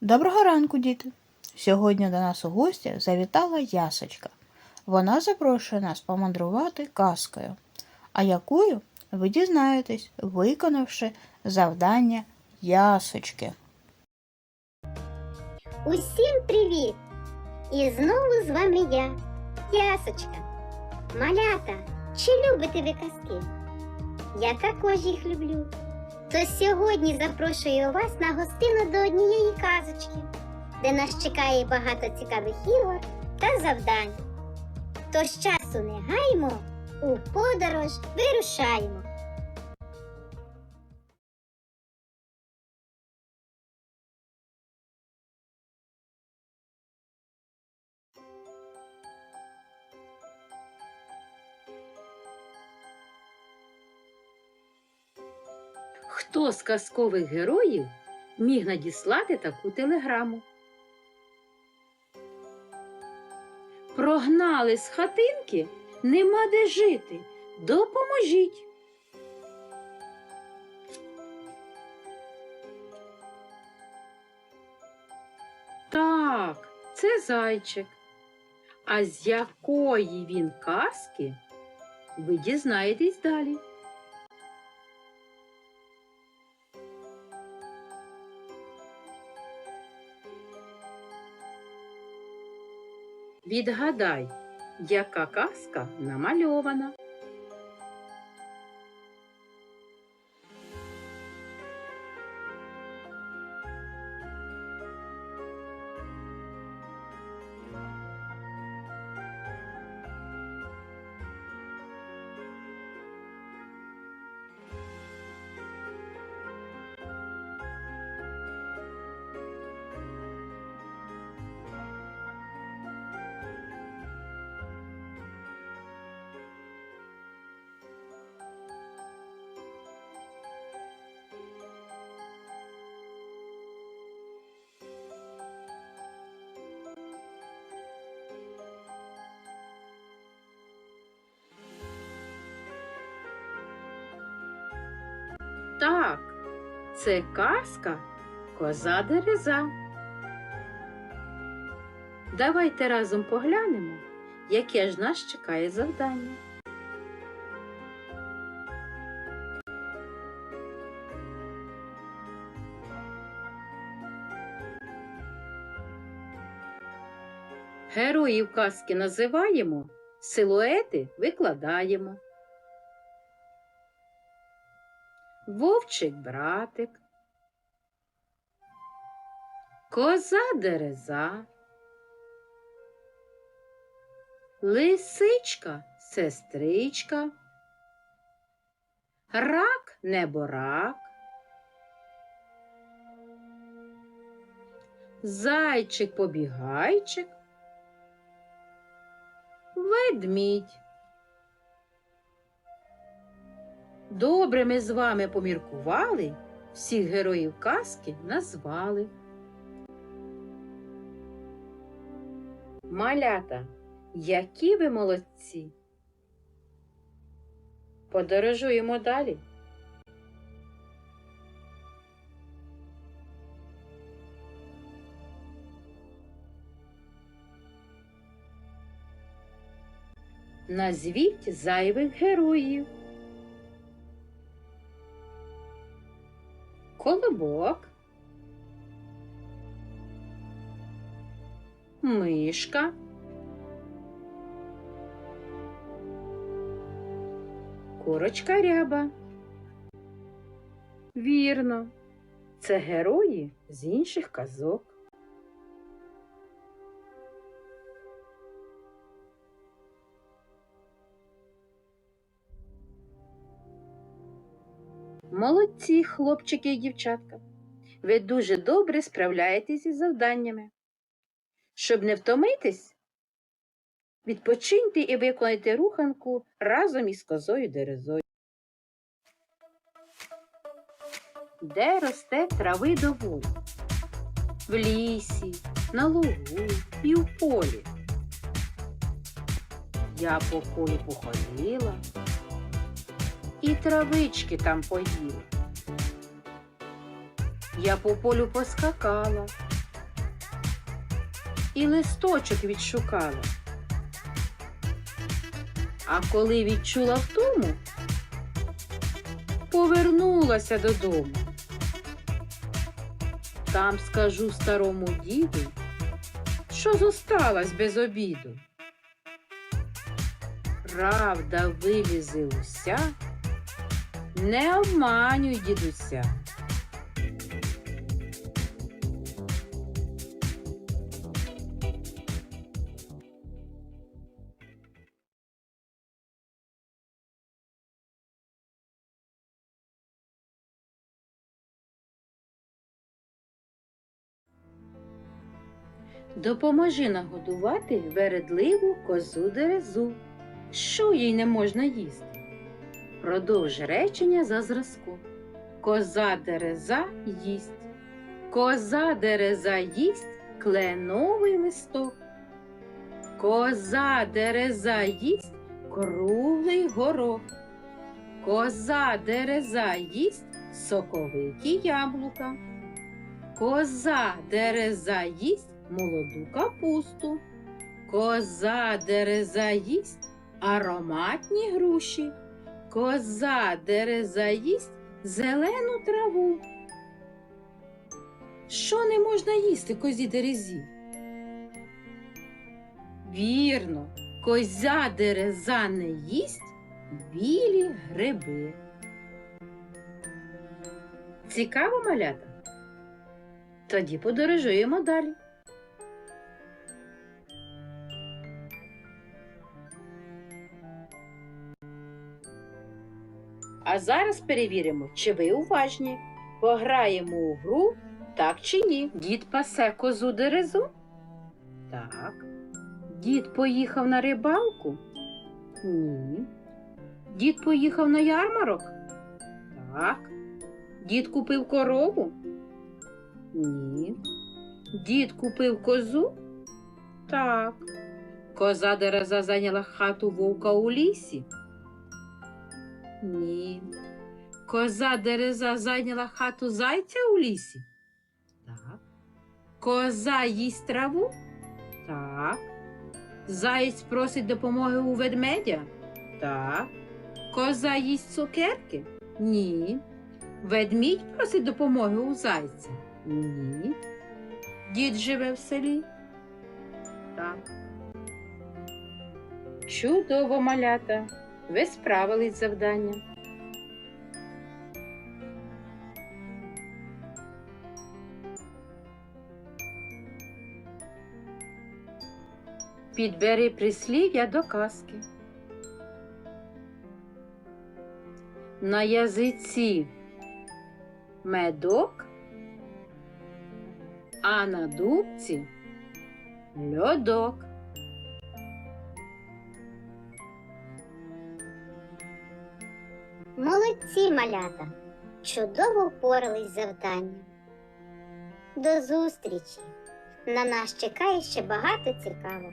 Доброго ранку, діти! Сьогодні до нас у гості завітала ясочка. Вона запрошує нас помандрувати казкою, а якою ви дізнаєтесь, виконавши завдання ясочки. Усім привіт! І знову з вами я, Ясочка. Малята, чи любите ви казки? Я також їх люблю. То сьогодні запрошую вас на гостину до однієї казочки, де нас чекає багато цікавих ігор та завдань. Тож часу не гаймо, у подорож вирушаємо. Хто з казкових героїв міг надіслати таку телеграму? Прогнали з хатинки, нема де жити. Допоможіть. Так, це зайчик. А з якої він казки, ви дізнаєтесь далі. Відгадай, яка казка намальована. Так, це казка Коза Дереза. Давайте разом поглянемо, яке ж нас чекає завдання. Героїв казки називаємо, силуети викладаємо. Вовчик братик, коза дереза, лисичка сестричка, рак неборак, зайчик побігайчик, ведмідь. Добре ми з вами поміркували, всіх героїв казки назвали. Малята, які ви молодці! Подорожуємо далі. Назвіть зайвих героїв. Колобок, мишка, курочка ряба. Вірно, це герої з інших казок. Молодці, хлопчики і дівчатка. Ви дуже добре справляєтесь із завданнями. Щоб не втомитись, відпочиньте і виконайте руханку разом із козою дерезою. Де росте трави доволі? В лісі, на лугу і в полі. Я по полю походила і травички там поїла. Я по полю поскакала і листочок відшукала. А коли відчула втому, повернулася додому. Там скажу старому діду, що зосталась без обіду. Правда вилізе уся, не обманюй дідуся. Допоможи нагодувати вередливу козу дерезу. Що їй не можна їсти? Продовж речення за зразком. Коза дереза їсть. Коза дереза їсть кленовий листок. Коза дереза їсть круглий горох. Коза дереза їсть соковиті яблука. Коза дереза їсть молоду капусту. Коза дереза їсть ароматні груші. Коза дереза їсть зелену траву. Що не можна їсти козі дерезі? Вірно, козя дереза не їсть білі гриби. Цікаво малята? Тоді подорожуємо далі. А зараз перевіримо, чи ви уважні. Пограємо у гру так чи ні. Дід пасе козу дерезу? Так. Дід поїхав на рибалку? Ні. Дід поїхав на ярмарок? Так. Дід купив корову? Ні. Дід купив козу? Так. Коза дереза зайняла хату вовка у лісі? Ні. Коза дереза зайняла хату зайця у лісі? Так. Коза їсть траву? Так. Заєць просить допомоги у ведмедя? Так. Коза їсть цукерки? Ні. Ведмідь просить допомоги у зайця? Ні. Дід живе в селі? Так. Чудово, малята. Ви справились з завданням. Підбери прислів'я до казки. На язиці медок, а на дубці льодок. Молодці малята! Чудово впорались з завданням. До зустрічі! На нас чекає ще багато цікавого.